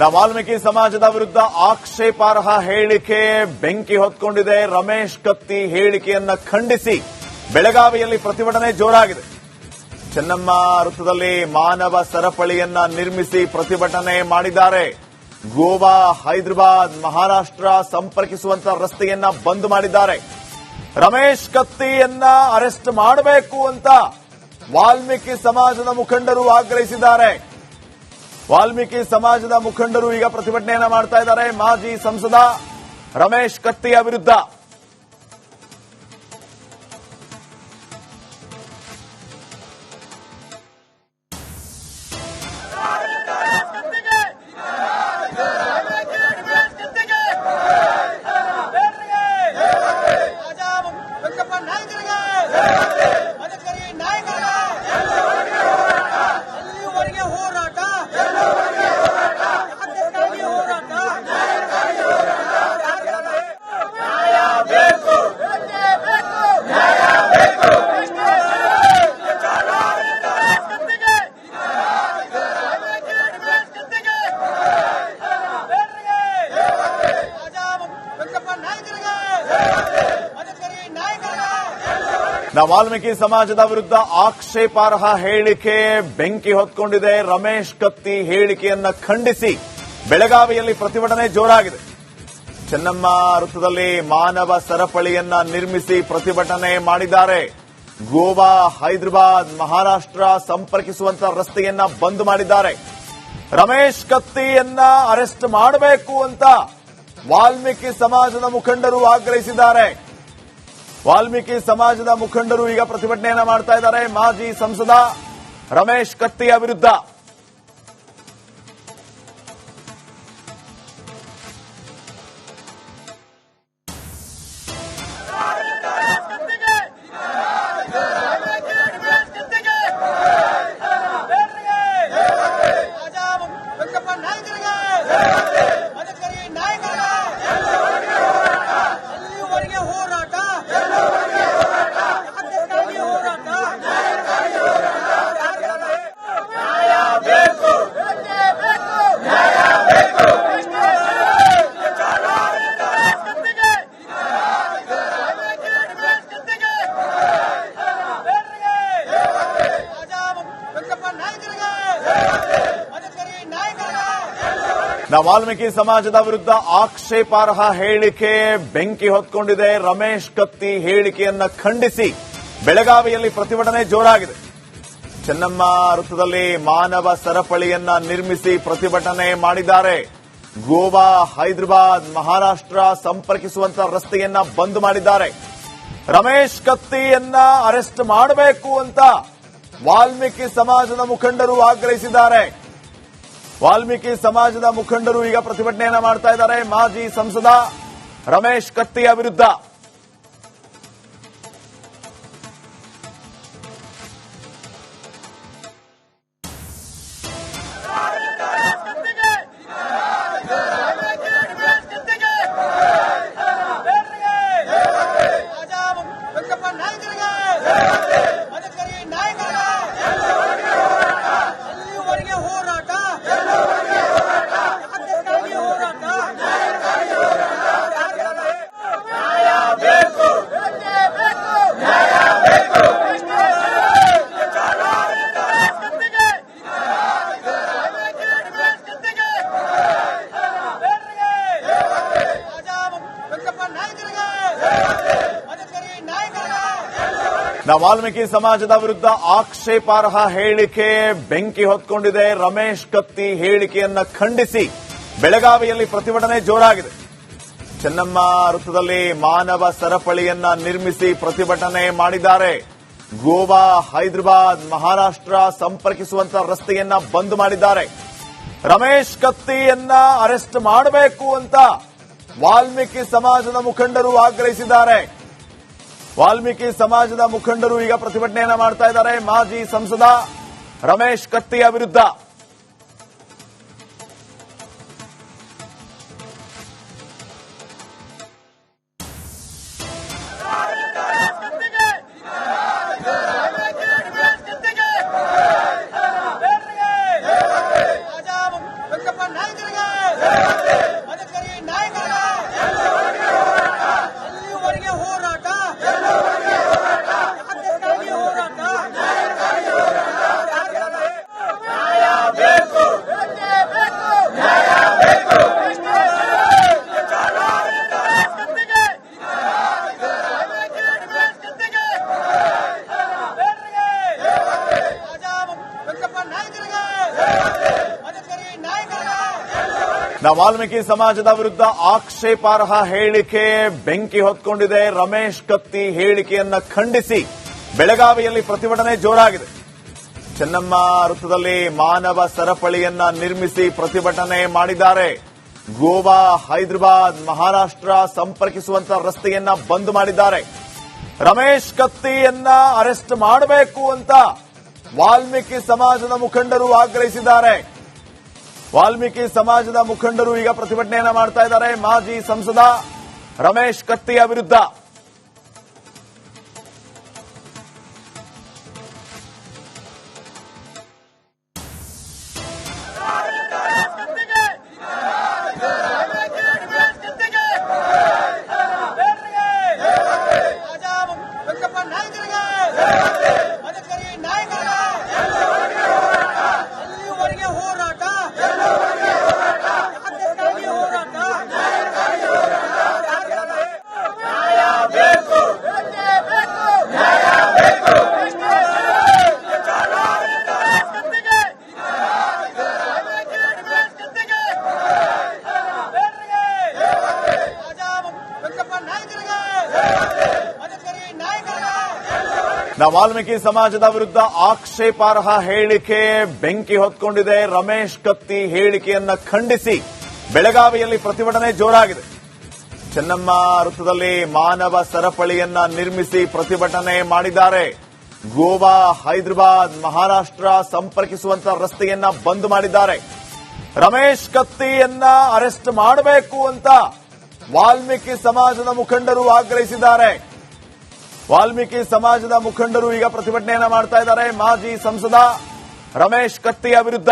ನ ವಾಲ್ಮೀಕಿ ಸಮಾಜದ ವಿರುದ್ಧ ಆಕ್ಷೇಪಾರ್ಹ ಹೇಳಿಕೆ ಬೆಂಕಿ ಹೊತ್ಕೊಂಡಿದೆ. ರಮೇಶ್ ಕತ್ತಿ ಹೇಳಿಕೆಯನ್ನ ಖಂಡಿಸಿ ಬೆಳಗಾವಿಯಲ್ಲಿ ಪ್ರತಿಭಟನೆ ಜೋರಾಗಿದೆ. ಚೆನ್ನಮ್ಮ ವೃತ್ತದಲ್ಲಿ ಮಾನವ ಸರಪಳಿಯನ್ನ ನಿರ್ಮಿಸಿ ಪ್ರತಿಭಟನೆ ಮಾಡಿದ್ದಾರೆ. ಗೋವಾ, ಹೈದರಾಬಾದ್, ಮಹಾರಾಷ್ಟ್ರ ಸಂಪರ್ಕಿಸುವಂತ ರಸ್ತೆಯನ್ನ ಬಂದ್ ಮಾಡಿದ್ದಾರೆ. ರಮೇಶ್ ಕತ್ತಿಯನ್ನ ಅರೆಸ್ಟ್ ಮಾಡಬೇಕು ಅಂತ ವಾಲ್ಮೀಕಿ ಸಮಾಜದ ಮುಖಂಡರು ಆಗ್ರಹಿಸಿದ್ದಾರೆ. ವಾಲ್ಮೀಕಿ ಸಮಾಜದ ಮುಖಂಡರು ಈಗ ಪ್ರತಿಭಟನೆಯನ್ನ ಮಾಡ್ತಾ ಇದ್ದಾರೆ. ಮಾಜಿ ಸಂಸದ ರಮೇಶ್ ಕತ್ತಿಯ ವಿರುದ್ಧ. ನ ವಾಲ್ಮೀಕಿ ಸಮಾಜದ ವಿರುದ್ಧ ಆಕ್ಷೇಪಾರ್ಹ ಹೇಳಿಕೆ ಬೆಂಕಿ ಹೊತ್ಕೊಂಡಿದೆ. ರಮೇಶ್ ಕತ್ತಿ ಹೇಳಿಕೆಯನ್ನ ಖಂಡಿಸಿ ಬೆಳಗಾವಿಯಲ್ಲಿ ಪ್ರತಿಭಟನೆ ಜೋರಾಗಿದೆ. ಚೆನ್ನಮ್ಮ ವೃತ್ತದಲ್ಲಿ ಮಾನವ ಸರಪಳಿಯನ್ನ ನಿರ್ಮಿಸಿ ಪ್ರತಿಭಟನೆ ಮಾಡಿದ್ದಾರೆ. ಗೋವಾ, ಹೈದರಾಬಾದ್, ಮಹಾರಾಷ್ಟ್ರ ಸಂಪರ್ಕಿಸುವಂತ ರಸ್ತೆಯನ್ನ ಬಂದ್ ಮಾಡಿದ್ದಾರೆ. ರಮೇಶ್ ಕತ್ತಿಯನ್ನ ಅರೆಸ್ಟ್ ಮಾಡಬೇಕು ಅಂತ ವಾಲ್ಮೀಕಿ ಸಮಾಜದ ಮುಖಂಡರು ಆಗ್ರಹಿಸಿದ್ದಾರೆ. ವಾಲ್ಮೀಕಿ ಸಮಾಜದ ಮುಖಂಡರು ಈಗ ಪ್ರತಿಭಟನೆಯನ್ನ ಮಾಡ್ತಾ ಇದ್ದಾರೆ. ಮಾಜಿ ಸಂಸದ ರಮೇಶ್ ಕತ್ತಿಯ ವಿರುದ್ಧ. ನ ವಾಲ್ಮೀಕಿ ಸಮಾಜದ ವಿರುದ್ಧ ಆಕ್ಷೇಪಾರ್ಹ ಹೇಳಿಕೆ ಬೆಂಕಿ ಹೊತ್ಕೊಂಡಿದೆ. ರಮೇಶ್ ಕತ್ತಿ ಹೇಳಿಕೆಯನ್ನ ಖಂಡಿಸಿ ಬೆಳಗಾವಿಯಲ್ಲಿ ಪ್ರತಿಭಟನೆ ಜೋರಾಗಿದೆ. ಚೆನ್ನಮ್ಮ ವೃತ್ತದಲ್ಲಿ ಮಾನವ ಸರಪಳಿಯನ್ನ ನಿರ್ಮಿಸಿ ಪ್ರತಿಭಟನೆ ಮಾಡಿದ್ದಾರೆ. ಗೋವಾ, ಹೈದರಾಬಾದ್, ಮಹಾರಾಷ್ಟ್ರ ಸಂಪರ್ಕಿಸುವಂತ ರಸ್ತೆಯನ್ನ ಬಂದ್ ಮಾಡಿದ್ದಾರೆ. ರಮೇಶ್ ಕತ್ತಿಯನ್ನ ಅರೆಸ್ಟ್ ಮಾಡಬೇಕು ಅಂತ ವಾಲ್ಮೀಕಿ ಸಮಾಜದ ಮುಖಂಡರು ಆಗ್ರಹಿಸಿದ್ದಾರೆ. ವಾಲ್ಮೀಕಿ ಸಮಾಜದ ಮುಖಂಡರು ಈಗ ಪ್ರತಿಭಟನೆಯನ್ನು ಮಾಡ್ತಾ ಇದ್ದಾರೆ. ಮಾಜಿ ಸಂಸದ ರಮೇಶ್ ಕತ್ತಿಯ ವಿರುದ್ಧ. ವಾಲ್ಮೀಕಿ ಸಮಾಜದ ವಿರುದ್ಧ ಆಕ್ಷೇಪಾರ್ಹ ಹೇಳಿಕೆ ಬೆಂಕಿ ಹೊತ್ಕೊಂಡಿದೆ. ರಮೇಶ್ ಕತ್ತಿ ಹೇಳಿಕೆಯನ್ನ ಖಂಡಿಸಿ ಬೆಳಗಾವಿಯಲ್ಲಿ ಪ್ರತಿಭಟನೆ ಜೋರಾಗಿದೆ. ಚೆನ್ನಮ್ಮ ವೃತ್ತದಲ್ಲಿ ಮಾನವ ಸರಪಳಿಯನ್ನ ನಿರ್ಮಿಸಿ ಪ್ರತಿಭಟನೆ ಮಾಡಿದ್ದಾರೆ. ಗೋವಾ, ಹೈದರಾಬಾದ್, ಮಹಾರಾಷ್ಟ್ರ ಸಂಪರ್ಕಿಸುವಂತಹ ರಸ್ತೆಯನ್ನ ಬಂದ್ ಮಾಡಿದ್ದಾರೆ. ರಮೇಶ್ ಕತ್ತಿಯನ್ನ ಅರೆಸ್ಟ್ ಮಾಡಬೇಕು ಅಂತ ವಾಲ್ಮೀಕಿ ಸಮಾಜದ ಮುಖಂಡರು ಆಗ್ರಹಿಸಿದ್ದಾರೆ. ವಾಲ್ಮೀಕಿ ಸಮಾಜದ ಮುಖಂಡರು ಈಗ ಪ್ರತಿಭಟನೆಯನ್ನ ಮಾಡ್ತಾ ಇದ್ದಾರೆ ಮಾಜಿ ಸಂಸದ ರಮೇಶ್ ಕತ್ತಿಯ ವಿರುದ್ಧ ವೆಂಕಪ್ಪ ನಾ ವಾಲ್ಮೀಕಿ ಸಮಾಜದ ವಿರುದ್ಧ ಆಕ್ಷೇಪಾರ್ಹ ಹೇಳಿಕೆ ಬೆಂಕಿ ಹೊತ್ಕೊಂಡಿದೆ. ರಮೇಶ್ ಕತ್ತಿ ಹೇಳಿಕೆಯನ್ನ ಖಂಡಿಸಿ ಬೆಳಗಾವಿಯಲ್ಲಿ ಪ್ರತಿಭಟನೆ ಜೋರಾಗಿದೆ. ಚೆನ್ನಮ್ಮ ವೃತ್ತದಲ್ಲಿ ಮಾನವ ಸರಪಳಿಯನ್ನ ನಿರ್ಮಿಸಿ ಪ್ರತಿಭಟನೆ ಮಾಡಿದ್ದಾರೆ. ಗೋವಾ, ಹೈದರಾಬಾದ್, ಮಹಾರಾಷ್ಟ್ರ ಸಂಪರ್ಕಿಸುವಂತ ರಸ್ತೆಯನ್ನ ಬಂದ್ ಮಾಡಿದ್ದಾರೆ. ರಮೇಶ್ ಕತ್ತಿಯನ್ನ ಅರೆಸ್ಟ್ ಮಾಡಬೇಕು ಅಂತ ವಾಲ್ಮೀಕಿ ಸಮಾಜದ ಮುಖಂಡರು ಆಗ್ರಹಿಸಿದ್ದಾರೆ. ವಾಲ್ಮೀಕಿ ಸಮಾಜದ ಮುಖಂಡರು ಈಗ ಪ್ರತಿಭಟನೆಯನ್ನು ಮಾಡ್ತಾ ಇದ್ದಾರೆ. ಮಾಜಿ ಸಂಸದ ರಮೇಶ್ ಕತ್ತಿಯ ವಿರುದ್ಧ. ನಾಯಕರಿಗೆ ಮದಕರಿ ನಾಯಕರಿಗೆ ನಾ ವಾಲ್ಮೀಕಿ ಸಮಾಜದ ವಿರುದ್ಧ ಆಕ್ಷೇಪಾರ್ಹ ಹೇಳಿಕೆ ಬೆಂಕಿ ಹೊತ್ಕೊಂಡಿದೆ. ರಮೇಶ್ ಕತ್ತಿ ಹೇಳಿಕೆಯನ್ನ ಖಂಡಿಸಿ ಬೆಳಗಾವಿಯಲ್ಲಿ ಪ್ರತಿಭಟನೆ ಜೋರಾಗಿದೆ. ಚೆನ್ನಮ್ಮ ವೃತ್ತದಲ್ಲಿ ಮಾನವ ಸರಪಳಿಯನ್ನ ನಿರ್ಮಿಸಿ ಪ್ರತಿಭಟನೆ ಮಾಡಿದ್ದಾರೆ. ಗೋವಾ, ಹೈದರಾಬಾದ್, ಮಹಾರಾಷ್ಟ್ರ ಸಂಪರ್ಕಿಸುವಂತಹ ರಸ್ತೆಯನ್ನ ಬಂದ್ ಮಾಡಿದ್ದಾರೆ. ರಮೇಶ್ ಕತ್ತಿಯನ್ನ ಅರೆಸ್ಟ್ ಮಾಡಬೇಕು ಅಂತ ವಾಲ್ಮೀಕಿ ಸಮಾಜದ ಮುಖಂಡರು ಆಗ್ರಹಿಸಿದ್ದಾರೆ. ವಾಲ್ಮೀಕಿ ಸಮಾಜದ ಮುಖಂಡರು ಈಗ ಪ್ರತಿಭಟನೆಯನ್ನು ಮಾಡ್ತಾ ಇದ್ದಾರೆ. ಮಾಜಿ ಸಂಸದ ರಮೇಶ್ ಕತ್ತಿಯ ವಿರುದ್ಧ.